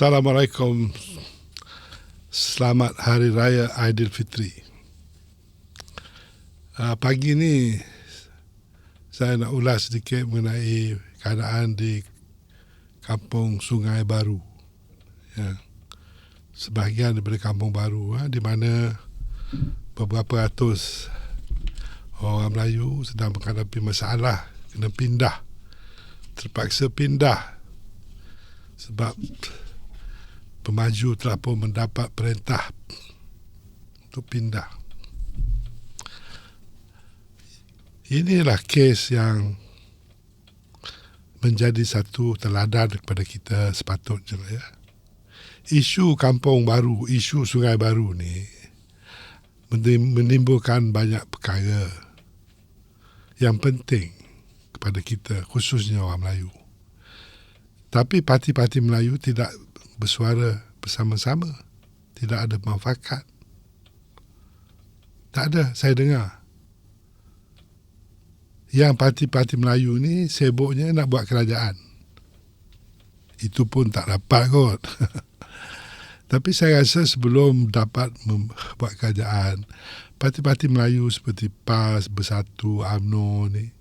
Assalamualaikum. Selamat Hari Raya Aidilfitri. Uh, pagi ni saya nak ulas sedikit mengenai keadaan di Kampung Sungai Baru. Ya. Sebahagian daripada Kampung Baru ha, di mana beberapa ratus orang Melayu sedang menghadapi masalah kena pindah terpaksa pindah sebab pemaju telah pun mendapat perintah untuk pindah. Inilah kes yang menjadi satu teladan kepada kita sepatutnya ya. Isu kampung baru, isu sungai baru ni menimbulkan banyak perkara yang penting kepada kita khususnya orang Melayu. Tapi parti-parti Melayu tidak bersuara bersama-sama. Tidak ada manfaat. Tak ada, saya dengar. Yang parti-parti Melayu ni sibuknya nak buat kerajaan. Itu pun tak dapat kot. Tapi saya rasa sebelum dapat membuat kerajaan, parti-parti Melayu seperti PAS, Bersatu, UMNO ni,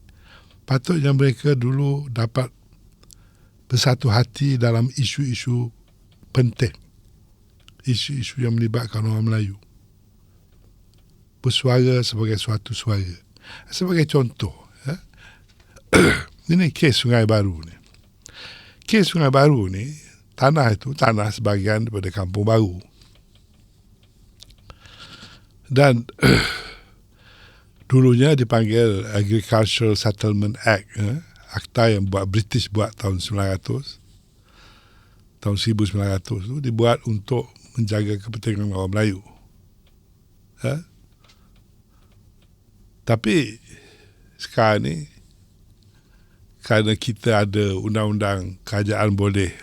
patutnya mereka dulu dapat bersatu hati dalam isu-isu penting. Isu-isu yang melibatkan orang Melayu. Bersuara sebagai suatu suara. Sebagai contoh, ya. ini kes Sungai Baru ni. Kes Sungai Baru ni, tanah itu tanah sebahagian daripada Kampung Baru. Dan dulunya dipanggil Agricultural Settlement Act. Ya akta yang buat British buat tahun 900 tahun 1900 tu dibuat untuk menjaga kepentingan orang Melayu. Ha? Tapi sekarang ni kerana kita ada undang-undang kerajaan boleh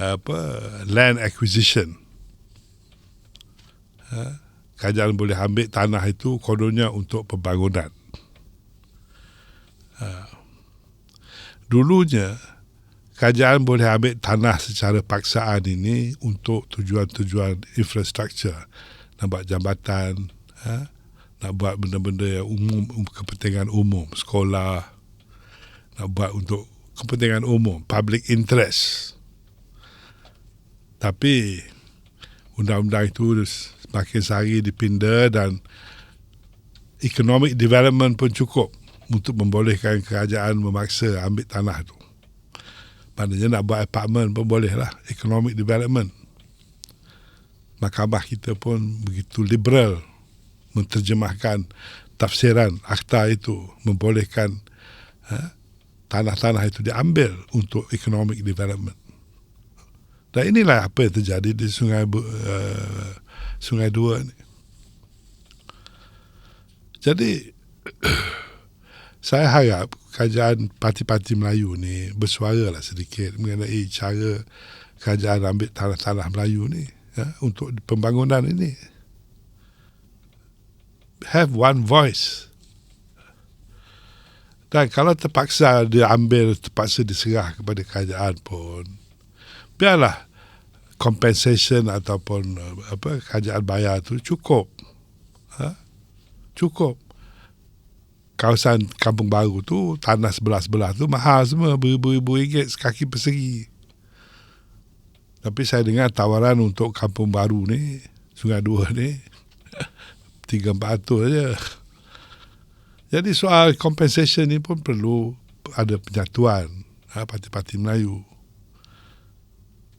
apa land acquisition ha? kerajaan boleh ambil tanah itu kononnya untuk pembangunan. Ha dulunya kerajaan boleh ambil tanah secara paksaan ini untuk tujuan-tujuan infrastruktur nak buat jambatan ha? nak buat benda-benda yang umum kepentingan umum sekolah nak buat untuk kepentingan umum public interest tapi undang-undang itu semakin sehari dipindah dan economic development pun cukup untuk membolehkan kerajaan memaksa ambil tanah tu. Maknanya nak buat apartment pun boleh lah. Economic development. Mahkamah kita pun begitu liberal menterjemahkan tafsiran akta itu membolehkan ha, tanah-tanah itu diambil untuk economic development. Dan inilah apa yang terjadi di Sungai uh, Sungai Dua ni. Jadi saya harap kerajaan parti-parti Melayu ni bersuara lah sedikit mengenai cara kerajaan ambil tanah-tanah Melayu ni ya, untuk pembangunan ini. Have one voice. Dan kalau terpaksa dia ambil, terpaksa diserah kepada kerajaan pun, biarlah compensation ataupun apa kerajaan bayar tu cukup. Ha? Cukup kawasan kampung baru tu tanah sebelah-sebelah tu mahal semua beribu-ribu ringgit sekaki persegi. Tapi saya dengar tawaran untuk kampung baru ni sungai dua ni tiga empat ratus saja jadi soal compensation ni pun perlu ada penyatuan ha, parti-parti Melayu.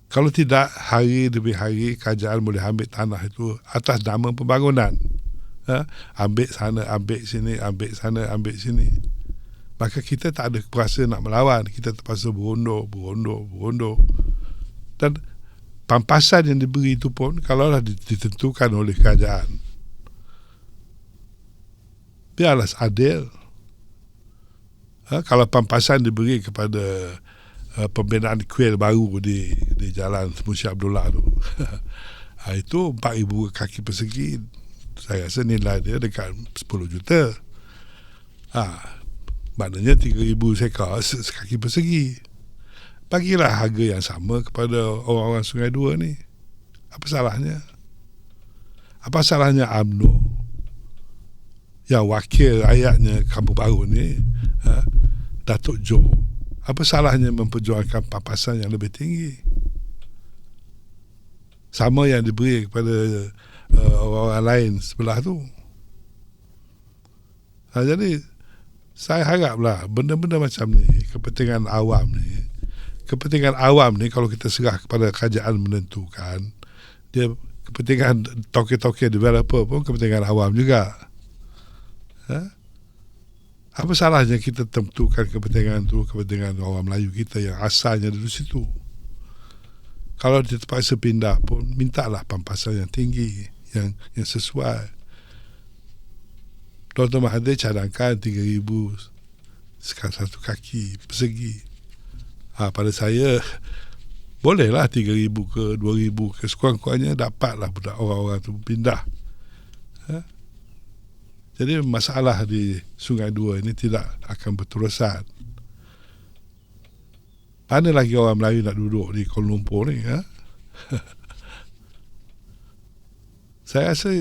Kalau tidak hari demi hari kerajaan boleh ambil tanah itu atas nama pembangunan ha? ambil sana ambil sini ambil sana ambil sini. Maka kita tak ada perasa nak melawan. Kita terpaksa berundur berundur berundur dan pampasan yang diberi itu pun kalaulah ditentukan oleh kerajaan. Biarlah adil. Ha? kalau pampasan diberi kepada uh, pembinaan kuil baru di di jalan Musi Abdullah tu. Ha, itu 4,000 kaki persegi saya rasa nilai dia dekat 10 juta. Ha, maknanya 3,000 sekar sekaki persegi. bagilah harga yang sama kepada orang-orang Sungai Dua ni. Apa salahnya? Apa salahnya AMNO yang wakil rakyatnya Kampung Baru ni ha, Datuk Jo apa salahnya memperjuangkan papasan yang lebih tinggi sama yang diberi kepada uh, orang-orang lain sebelah tu ha, jadi saya haraplah benda-benda macam ni kepentingan awam ni kepentingan awam ni kalau kita serah kepada kerajaan menentukan dia kepentingan toke-toke developer pun kepentingan awam juga Ha? Apa salahnya kita tentukan kepentingan itu kepentingan orang Melayu kita yang asalnya dari situ. Kalau dia terpaksa pindah pun mintalah pampasan yang tinggi yang yang sesuai. Dr. Mahathir cadangkan 3,000 sekarang satu kaki persegi. Ha, pada saya bolehlah 3,000 ke 2,000 ke sekurang-kurangnya dapatlah budak orang-orang itu pindah. Ha? Jadi masalah di Sungai Dua ini tidak akan berterusan. Mana lagi orang Melayu nak duduk di Kuala Lumpur ni? Ha? saya rasa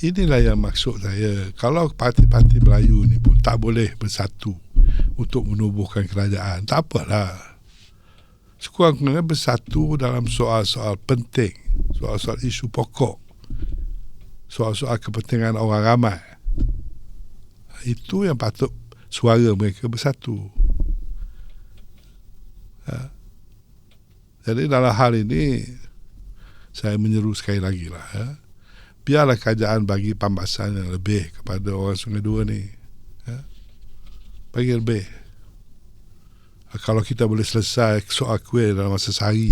inilah yang maksud saya. Kalau parti-parti Melayu ni pun tak boleh bersatu untuk menubuhkan kerajaan, tak apalah. Sekurang-kurangnya bersatu dalam soal-soal penting, soal-soal isu pokok, soal-soal kepentingan orang ramai itu yang patut suara mereka bersatu. Ha. Jadi dalam hal ini saya menyeru sekali lagi lah. Ha. Biarlah kerajaan bagi pembahasan yang lebih kepada orang Sungai Dua ni. Ha. Bagi lebih. Ha. Kalau kita boleh selesai soal kuih dalam masa sehari,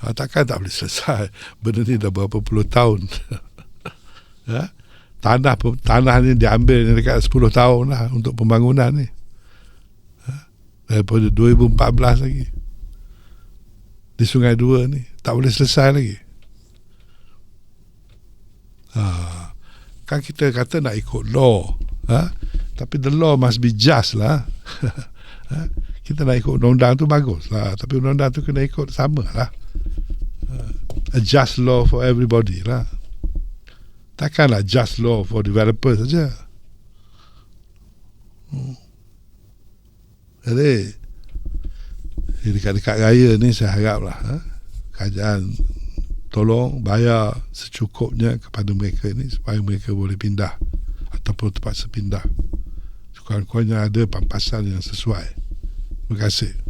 ha, takkan tak boleh selesai. Benda ni dah berapa puluh tahun. ha? tanah tanah ni diambil ni dekat 10 tahun lah untuk pembangunan ni ha? daripada 2014 lagi di Sungai Dua ni tak boleh selesai lagi ha. kan kita kata nak ikut law ha? tapi the law must be just lah ha? kita nak ikut undang-undang tu bagus lah tapi undang-undang tu kena ikut sama lah ha. a just law for everybody lah takkanlah just law for developers saja. Hmm. Jadi, di dekat-dekat raya ni saya haraplah ha, kerajaan tolong bayar secukupnya kepada mereka ni supaya mereka boleh pindah ataupun terpaksa pindah. Sekurang-kurangnya ada pampasan yang sesuai. Terima kasih.